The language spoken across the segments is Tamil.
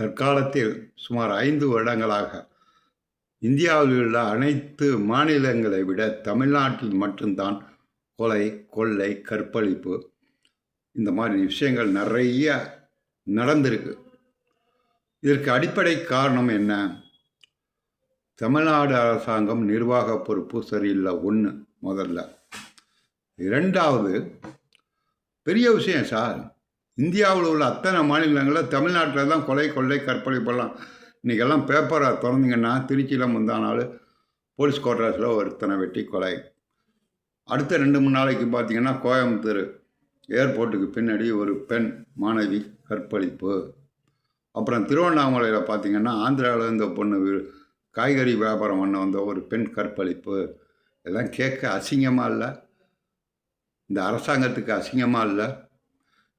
தற்காலத்தில் சுமார் ஐந்து வருடங்களாக இந்தியாவில் உள்ள அனைத்து மாநிலங்களை விட தமிழ்நாட்டில் மட்டும்தான் கொலை கொள்ளை கற்பழிப்பு இந்த மாதிரி விஷயங்கள் நிறைய நடந்திருக்கு. இதற்கு அடிப்படை காரணம் என்ன? தமிழ்நாடு அரசாங்கம் நிர்வாக பொறுப்பு சரியில்லை. ஒன்று முதல்ல. இரண்டாவது பெரிய விஷயம் சார். இந்தியாவில் உள்ள அத்தனை மாநிலங்களில் தமிழ்நாட்டில் தான் கொலை கொள்ளை கற்பழிப்பெல்லாம் இன்றைக்கெல்லாம் பேப்பரை திறந்தீங்கன்னா திருச்சியில் முந்தா நாள் போலீஸ் குவார்டர்ஸில் ஒருத்தனை வெட்டி கொலை. அடுத்த ரெண்டு மூணு நாளைக்கு பார்த்தீங்கன்னா கோயம்புத்தூர் ஏர்போர்ட்டுக்கு பின்னாடி ஒரு பெண் மாணவி கற்பழிப்பு. அப்புறம் திருவண்ணாமலையில் பார்த்தீங்கன்னா ஆந்திராவில் இந்த பொண்ணு காய்கறி வியாபாரம் பண்ண வந்த ஒரு பெண் கற்பழிப்பு. எல்லாம் கேட்க அசிங்கமாக இல்லை. இந்த அரசாங்கத்துக்கு அசிங்கமாக இல்லை.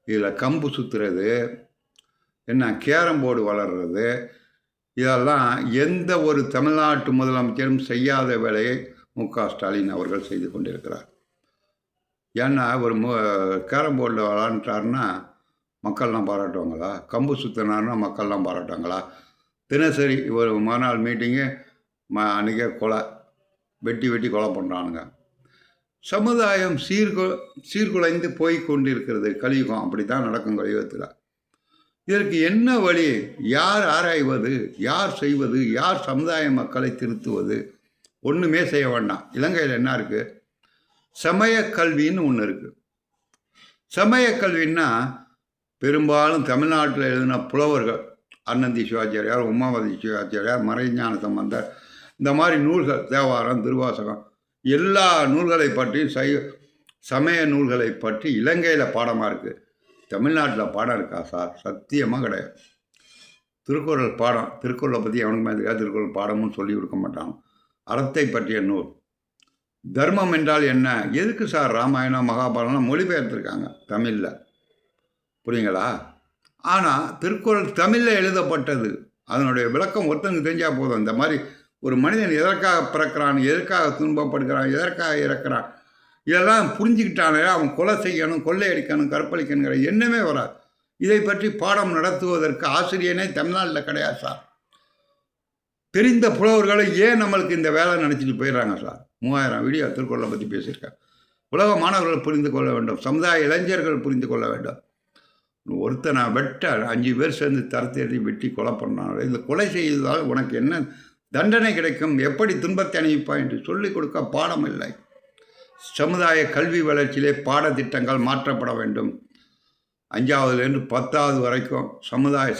இதில் கம்பு சுற்றுறது என்ன கேரம் போர்டு வளர்றது இதெல்லாம் எந்த ஒரு தமிழ்நாட்டு முதலமைச்சரும் செய்யாத வேலையை மு க ஸ்டாலின் அவர்கள் செய்து கொண்டிருக்கிறார். ஏன்னா ஒரு மு கேரம் போர்டில் விளாண்டுட்டாருன்னா மக்கள்லாம் பாராட்டுவாங்களா? கம்பு சுற்றினாருன்னா மக்கள்லாம் பாராட்டுவாங்களா? தினசரி ஒரு மறுநாள் மீட்டிங்கு ம அன்றைக்கே கொலை வெட்டி வெட்டி கொலை பண்ணுறானுங்க. சமுதாயம் சீர்கு சீர்குலைந்து போய் கொண்டிருக்கிறது. கலியுகம் அப்படி தான் நடக்கும் கலியுகத்தில். இதற்கு என்ன வழி? யார் ஆராய்வது? யார் செய்வது? யார் சமுதாய மக்களை திருத்துவது? ஒன்றுமே செய்ய வேண்டாம். இலங்கையில் என்ன இருக்குது சமய கல்வின்னு ஒன்று இருக்குது சமய கல்வின்னா பெரும்பாலும் தமிழ்நாட்டில் எழுதின புலவர்கள் அன்னந்தி சிவாச்சாரியார் உமாவதி சிவாச்சாரியார் மறைஞான சம்பந்தர் இந்த மாதிரி நூல்கள் தேவாரம் திருவாசகம் எல்லா நூல்களை பற்றி சை சமய நூல்களை பற்றி இலங்கையில் பாடமாக இருக்குது தமிழ்நாட்டில் பாடம் இருக்கா சார்? சத்தியமாக கிடையாது. திருக்குறள் பாடம் திருக்குறளை பற்றி எவனுக்குமே தெரியாது. திருக்குறள் பாடமும் சொல்லி கொடுக்க மாட்டான். அறத்தை பற்றிய நூல். தர்மம் என்றால் என்ன? எதுக்கு சார் ராமாயணம் மகாபாரதம்லாம் மொழிபெயர்த்துருக்காங்க தமிழில்? புரியுங்களா? ஆனால் திருக்குறள் தமிழில் எழுதப்பட்டது. அதனுடைய விளக்கம் ஒருத்தனுக்கு தெரிஞ்சால் போதும். இந்த மாதிரி ஒரு மனிதன் எதற்காக பிறக்கிறான் எதற்காக துன்பப்படுகிறான் எதற்காக இறக்கிறான்? இதெல்லாம் புரிஞ்சுக்கிட்டானே அவன் கொலை செய்யணும் கொள்ளையடிக்கணும் கற்பழிக்கணுங்கிற எண்ணமே வராது. இதை பற்றி பாடம் நடத்துவதற்கு ஆசிரியனே தமிழ்நாட்டில் கிடையாது சார். தெரிந்த புலவர்களை ஏன் நம்மளுக்கு இந்த வேலை நினச்சிட்டு போயிடுறாங்க சார்? மூவாயிரம் வீடியோ திருக்குறளை பற்றி பேசியிருக்கேன் உலக மாணவர்கள் புரிந்து கொள்ள வேண்டும் சமுதாய இளைஞர்கள் புரிந்து கொள்ள வேண்டும். ஒருத்தனை வெட்ட அஞ்சு பேர் சேர்ந்து தரத்தேறி வெட்டி கொலை பண்ணாங்க இந்த கொலை செய்ததால் உனக்கு என்ன தண்டனை கிடைக்கும். எப்படி துன்பத்தை அணிவிப்பா என்று சொல்லிக் கொடுக்க பாடம் இல்லை. சமுதாய கல்வி வளர்ச்சியிலே பாடத்திட்டங்கள் மாற்றப்பட வேண்டும். அஞ்சாவதுலேருந்து பத்தாவது வரைக்கும் சமுதாய